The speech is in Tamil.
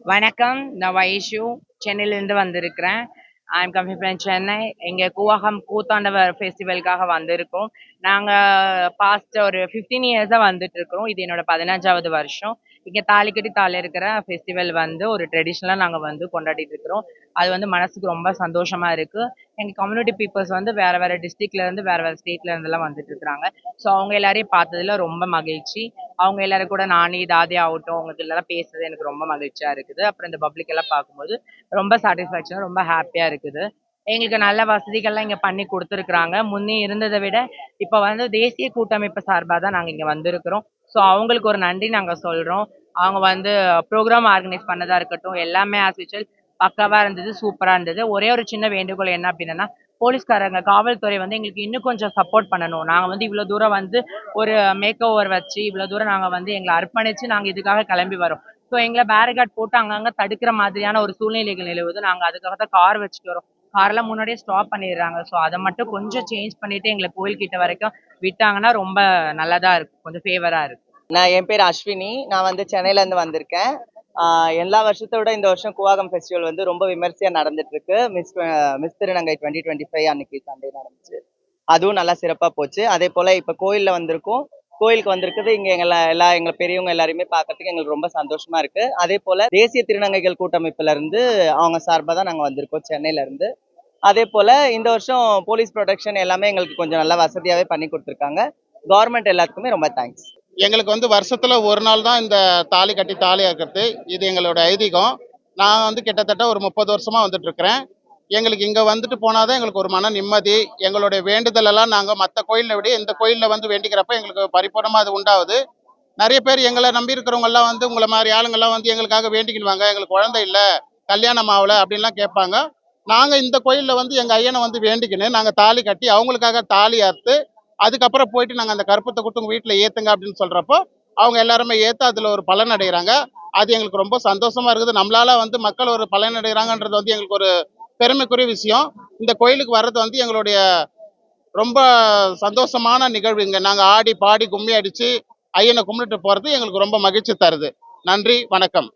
வணக்கம். நான் வைஷு. சென்னையிலேருந்து வந்திருக்கிறேன். I am coming from Chennai இங்கே கூவாகம் கூத்தாண்டவர் ஃபெஸ்டிவலுக்காக வந்திருக்கோம். நாங்கள் பாஸ்ட் ஒரு ஃபிஃப்டீன் இயர்ஸாக வந்துட்டு இருக்கிறோம் இது என்னோட பதினஞ்சாவது வருஷம். இங்கே தாலிக்கட்டி தாலி இருக்கிற ஃபெஸ்டிவல் வந்து ஒரு ட்ரெடிஷ்னலாக நாங்கள் வந்து கொண்டாடிட்டு இருக்கிறோம் அது வந்து மனசுக்கு ரொம்ப சந்தோஷமாக இருக்குது எங்கள் கம்யூனிட்டி பீப்புள்ஸ் வந்து வேறு வேற டிஸ்ட்ரிக்ட்லேருந்து வேறு வேற ஸ்டேட்லேருந்துலாம் வந்துட்டு இருக்கிறாங்க ஸோ அவங்க எல்லாரையும் பார்த்ததுல ரொம்ப மகிழ்ச்சி. அவங்க எல்லாரும் கூட நானே தாதே ஆகட்டும் அவங்க எல்லாம் பேசுறது எனக்கு ரொம்ப மகிழ்ச்சியா இருக்குது. அப்புறம் இந்த பப்ளிக் எல்லாம் பார்க்கும்போது ரொம்ப சாட்டிஸ்ஃபேக்ஷன் ரொம்ப ஹாப்பியா இருக்குது. எங்களுக்கு நல்ல வசதிகள்லாம் இங்க பண்ணி கொடுத்துருக்குறாங்க. முன்னே இருந்ததை விட இப்போ வந்து தேசிய கூட்டமைப்பு சார்பாக தான் நாங்கள் இங்க வந்திருக்கிறோம். ஸோ அவங்களுக்கு ஒரு நன்றி நாங்கள் சொல்றோம். அவங்க வந்து ப்ரோக்ராம் ஆர்கனைஸ் பண்ணதா இருக்கட்டும் எல்லாமே ஆஸ் யூஷுவல் பக்காவா இருந்தது சூப்பரா இருந்தது. ஒரே ஒரு சின்ன வேண்டுகோள் என்ன அப்படின்னா போலீஸ்காரங்க காவல்துறை வந்து எங்களுக்கு இன்னும் கொஞ்சம் சப்போர்ட் பண்ணணும். நாங்கள் வந்து இவ்வளோ தூரம் வந்து ஒரு மேக் ஓவர் வச்சு இவ்வளோ தூரம் நாங்கள் வந்து எங்களை அர்ப்பணித்து நாங்கள் இதுக்காக கிளம்பி வரோம். ஸோ எங்களை பேரிகார்ட் போட்டு அங்கங்கே தடுக்கிற மாதிரியான ஒரு சூழ்நிலைகள் நிலவுது. நாங்கள் அதுக்காக தான் கார் வச்சுட்டு வரோம். கார்லாம் முன்னாடியே ஸ்டாப் பண்ணிடுறாங்க. ஸோ அதை மட்டும் கொஞ்சம் சேஞ்ச் பண்ணிட்டு எங்களை கோயில்கிட்ட வரைக்கும் விட்டாங்கன்னா ரொம்ப நல்லதாக இருக்கும். கொஞ்சம் ஃபேவராக இருக்கும். நான் என் பேர் அஸ்வினி. நான் வந்து சென்னையிலேருந்து வந்திருக்கேன். எல்லா வருஷத்தை விட இந்த வருஷம் கூவாகம் ஃபெஸ்டிவல் வந்து ரொம்ப விமர்சையாக நடந்துட்டு இருக்கு மிஸ் மிஸ் திருநங்கை டுவெண்ட்டி டுவெண்ட்டி ஃபைவ் அன்னைக்கு சண்டே நடந்துச்சு. அதுவும் நல்லா சிறப்பாக போச்சு. அதே போல் இப்போ கோயிலில் வந்திருக்கோம். கோயிலுக்கு வந்திருக்குது இங்க எங்களை எல்லா எங்க பெரியவங்க எல்லாரையுமே பார்க்கறதுக்கு எங்களுக்கு ரொம்ப சந்தோஷமா இருக்கு. அதே போல தேசிய திருநங்கைகள் கூட்டமைப்புல இருந்து அவங்க சார்பாக தான் நாங்க வந்திருக்கோம் சென்னையில இருந்து. அதே போல இந்த வருஷம் போலீஸ் ப்ரொடெக்ஷன் எல்லாமே எங்களுக்கு கொஞ்சம் நல்லா வசதியாவே பண்ணி கொடுத்துருக்காங்க. கவர்மெண்ட் எல்லாத்துக்குமே ரொம்ப தேங்க்ஸ் எங்களுக்கு வந்து வருஷத்தில் ஒரு நாள் தான் இந்த தாலி கட்டி தாலி ஆக்கிறது இது எங்களோட ஐதீகம். நான் வந்து கிட்டத்தட்ட ஒரு முப்பது வருஷமாக வந்துட்டுருக்கிறேன் எங்களுக்கு இங்கே வந்துட்டு போனாதான் எங்களுக்கு ஒரு மன நிம்மதி. எங்களுடைய வேண்டுதலெல்லாம் நாங்கள் மற்ற கோயிலில் விட இந்த கோயிலில் வந்து வேண்டிக்கிறப்ப எங்களுக்கு பரிபூர்ணமாக அது உண்டாகுது. நிறைய பேர் எங்களை நம்பி இருக்கிறவங்கெல்லாம் வந்து உங்களை மாதிரி ஆளுங்கெல்லாம் வந்து எங்களுக்காக வேண்டிக்கிடுவாங்க. எங்களுக்கு குழந்தை இல்லை கல்யாணம் ஆகலை அப்படின்லாம் கேட்பாங்க. நாங்கள் இந்த கோயிலில் வந்து எங்கள் ஐயனை வந்து வேண்டிக்கின்னு நாங்கள் தாலி கட்டி அவங்களுக்காக தாலி அறுத்து அதுக்கப்புறம் போயிட்டு நாங்கள் அந்த கருப்பத்தை கொடுத்து உங்கள் வீட்டில் ஏற்றுங்க அப்படின்னு சொல்கிறப்போ அவங்க எல்லாருமே ஏற்று அதில் ஒரு பலன் அடைகிறாங்க அது எங்களுக்கு ரொம்ப சந்தோஷமாக இருக்குது. நம்மளால் வந்து மக்கள் ஒரு பலன் அடைகிறாங்கன்றது வந்து எங்களுக்கு ஒரு பெருமைக்குரிய விஷயம். இந்த கோயிலுக்கு வர்றது வந்து எங்களுடைய ரொம்ப சந்தோஷமான நிகழ்வுங்க. நாங்கள் ஆடி பாடி கும்மி அடிச்சு ஐயனை கும்பிட்டுட்டு போகிறது எங்களுக்கு ரொம்ப மகிழ்ச்சி தருது. நன்றி வணக்கம்.